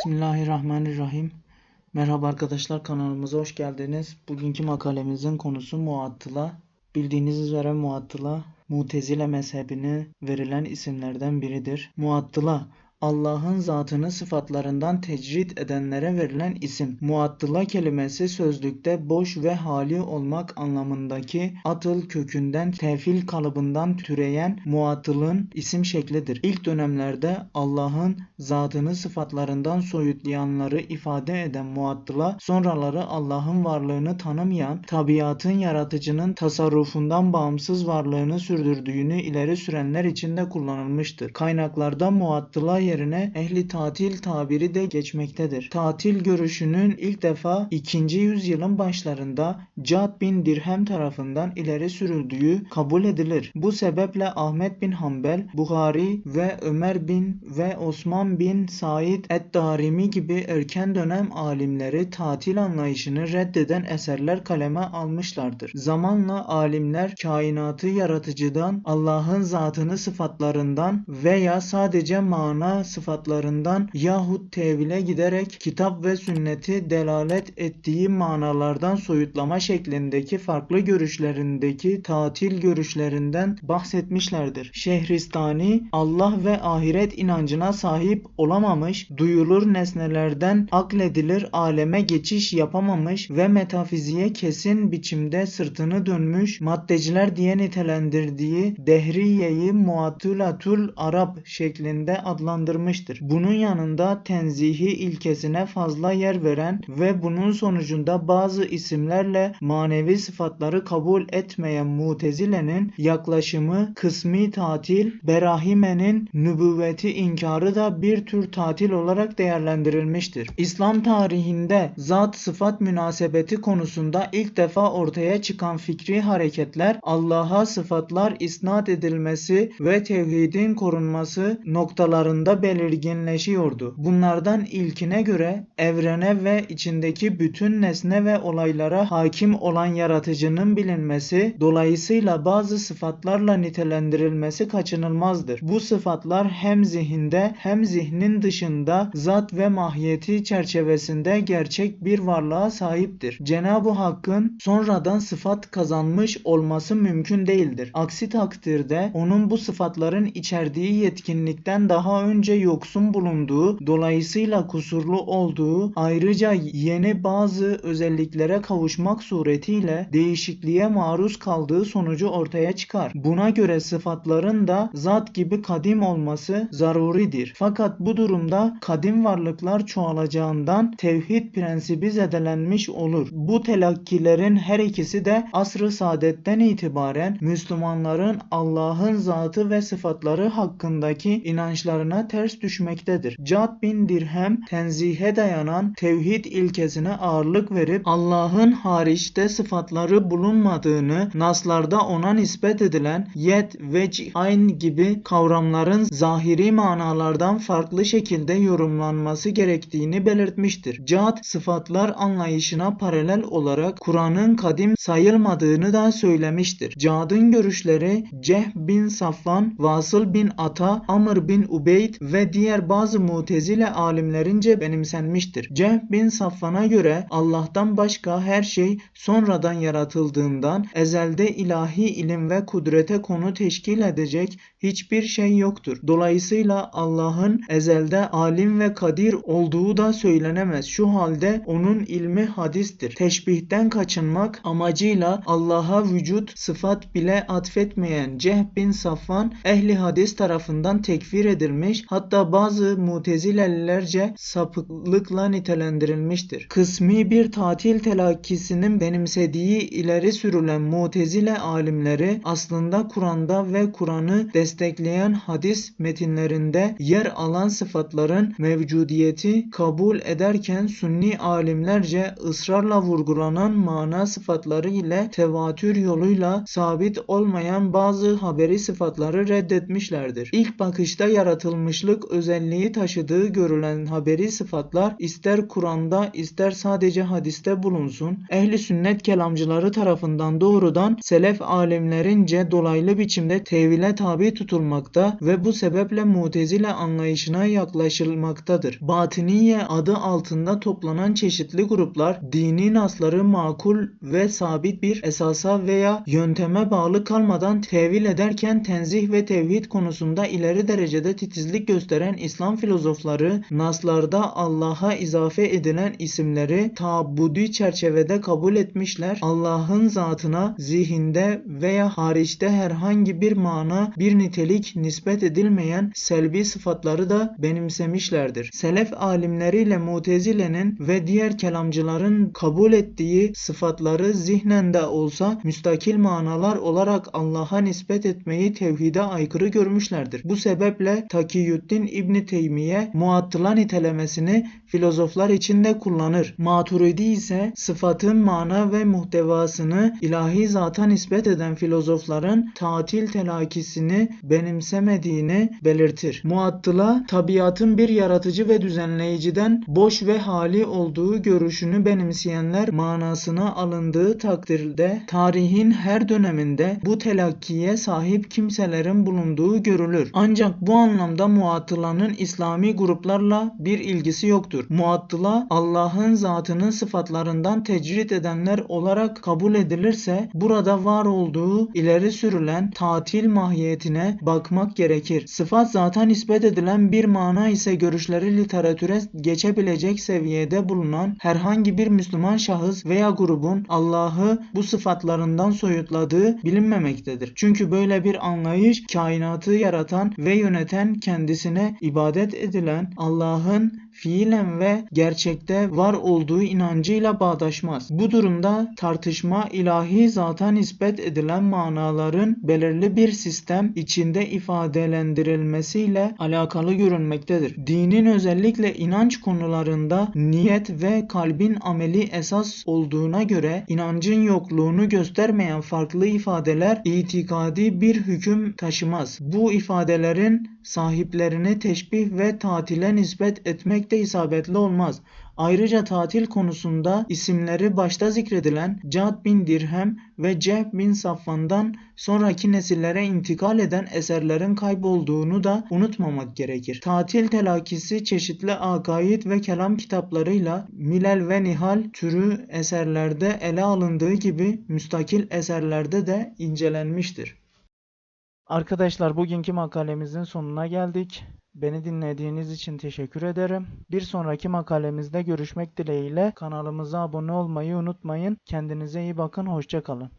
Bismillahirrahmanirrahim. Merhaba arkadaşlar kanalımıza hoş geldiniz. Bugünkü makalemizin konusu Muattıla. Bildiğiniz üzere Muattıla Mutezile mezhebine verilen isimlerden biridir. Muattıla Allah'ın zatını sıfatlarından tecrit edenlere verilen isim. Muattıla kelimesi sözlükte boş ve hali olmak anlamındaki atıl kökünden tefil kalıbından türeyen muattılın isim şeklidir. İlk dönemlerde Allah'ın zatını sıfatlarından soyutlayanları ifade eden muattıla sonraları Allah'ın varlığını tanımayan tabiatın yaratıcının tasarrufundan bağımsız varlığını sürdürdüğünü ileri sürenler için de kullanılmıştır. Kaynaklarda muattıla yerine ehli tatil tabiri de geçmektedir. Tatil görüşünün ilk defa 2. yüzyılın başlarında Cad bin Dirhem tarafından ileri sürüldüğü kabul edilir. Bu sebeple Ahmet bin Hanbel, Buhari ve Ömer bin ve Osman bin Said et-Darimi gibi erken dönem alimleri tatil anlayışını reddeden eserler kaleme almışlardır. Zamanla alimler kainatı yaratıcıdan, Allah'ın zatını sıfatlarından veya sadece mana sıfatlarından yahut tevile giderek kitap ve sünneti delalet ettiği manalardan soyutlama şeklindeki farklı görüşlerindeki tatil görüşlerinden bahsetmişlerdir. Şehristani Allah ve ahiret inancına sahip olamamış, duyulur nesnelerden akledilir aleme geçiş yapamamış ve metafiziğe kesin biçimde sırtını dönmüş maddeciler diye nitelendirdiği Dehriye'yi Muatulatul Arab şeklinde adlandırmıştır adlandırmıştır. Bunun yanında tenzihi ilkesine fazla yer veren ve bunun sonucunda bazı isimlerle manevi sıfatları kabul etmeyen Mutezile'nin yaklaşımı kısmi tatil, Berahime'nin nübüvveti inkarı da bir tür tatil olarak değerlendirilmiştir. İslam tarihinde zat sıfat münasebeti konusunda ilk defa ortaya çıkan fikri hareketler Allah'a sıfatlar isnat edilmesi ve tevhidin korunması noktalarında belirginleşiyordu. Bunlardan ilkine göre evrene ve içindeki bütün nesne ve olaylara hakim olan yaratıcının bilinmesi, dolayısıyla bazı sıfatlarla nitelendirilmesi kaçınılmazdır. Bu sıfatlar hem zihinde hem zihnin dışında zat ve mahiyeti çerçevesinde gerçek bir varlığa sahiptir. Cenab-ı Hakk'ın sonradan sıfat kazanmış olması mümkün değildir. Aksi takdirde onun bu sıfatların içerdiği yetkinlikten daha önce önce yoksun bulunduğu, dolayısıyla kusurlu olduğu, ayrıca yeni bazı özelliklere kavuşmak suretiyle değişikliğe maruz kaldığı sonucu ortaya çıkar. Buna göre sıfatların da zat gibi kadim olması zaruridir. Fakat bu durumda kadim varlıklar çoğalacağından tevhid prensibi zedelenmiş olur. Bu telakkilerin her ikisi de asr-ı saadetten itibaren Müslümanların Allah'ın zatı ve sıfatları hakkındaki inançlarına ters ters düşmektedir. Cad bin Dirhem tenzihe dayanan tevhid ilkesine ağırlık verip Allah'ın hariçte sıfatları bulunmadığını, naslarda ona nispet edilen yet, vecih, ayn gibi kavramların zahiri manalardan farklı şekilde yorumlanması gerektiğini belirtmiştir. Cad sıfatlar anlayışına paralel olarak Kur'an'ın kadim sayılmadığını da söylemiştir. Cad'ın görüşleri Ceh bin Safvan, Vasıl bin Ata, Amr bin Ubeyd ve diğer bazı mutezile alimlerince benimsenmiştir. Ceh bin Safvan'a göre Allah'tan başka her şey sonradan yaratıldığından ezelde ilahi ilim ve kudrete konu teşkil edecek hiçbir şey yoktur. Dolayısıyla Allah'ın ezelde alim ve kadir olduğu da söylenemez. Şu halde onun ilmi hadistir. Teşbihten kaçınmak amacıyla Allah'a vücut sıfat bile atfetmeyen Ceh bin Safvan ehli hadis tarafından tekfir edilmiş hatta bazı mutezilelilerce sapıklıkla nitelendirilmiştir. Kısmi bir tatil telakkisinin benimsediği ileri sürülen mutezile alimleri aslında Kur'an'da ve Kur'an'ı destekleyen hadis metinlerinde yer alan sıfatların mevcudiyeti kabul ederken Sünni alimlerce ısrarla vurgulanan mana sıfatları ile tevatür yoluyla sabit olmayan bazı haberi sıfatları reddetmişlerdir. İlk bakışta yaratılmış yaratılışlık özelliği taşıdığı görülen haberi sıfatlar ister Kur'an'da ister sadece hadiste bulunsun, ehli sünnet kelamcıları tarafından doğrudan selef alimlerince dolaylı biçimde tevile tabi tutulmakta ve bu sebeple mutezile anlayışına yaklaşılmaktadır. Batiniye adı altında toplanan çeşitli gruplar dini nasları makul ve sabit bir esasa veya yönteme bağlı kalmadan tevil ederken tenzih ve tevhid konusunda ileri derecede titizlik gösteren İslam filozofları naslarda Allah'a izafe edilen isimleri taabudi çerçevede kabul etmişler. Allah'ın zatına zihinde veya hariçte herhangi bir mana, bir nitelik nispet edilmeyen selbi sıfatları da benimsemişlerdir. Selef alimleriyle Mutezile'nin ve diğer kelamcıların kabul ettiği sıfatları zihnen de olsa müstakil manalar olarak Allah'a nispet etmeyi tevhide aykırı görmüşlerdir. Bu sebeple Takiyüddin İbni Teymiye muattıla nitelemesini filozoflar için de kullanır. Maturidi ise sıfatın mana ve muhtevasını ilahi zata nispet eden filozofların tatil telakisini benimsemediğini belirtir. Muattıla tabiatın bir yaratıcı ve düzenleyiciden boş ve hali olduğu görüşünü benimseyenler manasına alındığı takdirde tarihin her döneminde bu telakkiye sahip kimselerin bulunduğu görülür. Ancak bu anlamda Muattılanın İslami gruplarla bir ilgisi yoktur. Muattıla Allah'ın zatının sıfatlarından tecrit edenler olarak kabul edilirse burada var olduğu ileri sürülen tatil mahiyetine bakmak gerekir. Sıfat zata nispet edilen bir mana ise görüşleri literatüre geçebilecek seviyede bulunan herhangi bir Müslüman şahıs veya grubun Allah'ı bu sıfatlarından soyutladığı bilinmemektedir. Çünkü böyle bir anlayış kainatı yaratan ve yöneten kendisine ibadet edilen Allah'ın fiilen ve gerçekte var olduğu inancıyla bağdaşmaz. Bu durumda tartışma ilahi zata nispet edilen manaların belirli bir sistem içinde ifadelendirilmesiyle alakalı görünmektedir. Dinin özellikle inanç konularında niyet ve kalbin ameli esas olduğuna göre inancın yokluğunu göstermeyen farklı ifadeler itikadi bir hüküm taşımaz. Bu ifadelerin sahiplerini teşbih ve tatile nispet etmek de isabetli olmaz. Ayrıca tatil konusunda isimleri başta zikredilen Cad bin Dirhem ve Cehb bin Safvan'dan sonraki nesillere intikal eden eserlerin kaybolduğunu da unutmamak gerekir. Tatil telakisi çeşitli akaid ve kelam kitaplarıyla Milal ve Nihal türü eserlerde ele alındığı gibi müstakil eserlerde de incelenmiştir. Arkadaşlar bugünkü makalemizin sonuna geldik. Beni dinlediğiniz için teşekkür ederim. Bir sonraki makalemizde görüşmek dileğiyle kanalımıza abone olmayı unutmayın. Kendinize iyi bakın. Hoşçakalın.